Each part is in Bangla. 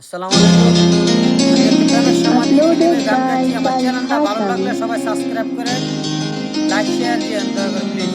আসসালামু আলাইকুম। আমার সবাই সাবস্ক্রাইব করেন লাইক শেয়ার দিয়ে প্লিজ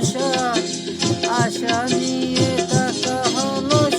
আশা আশা নিয়ে থাকা হলো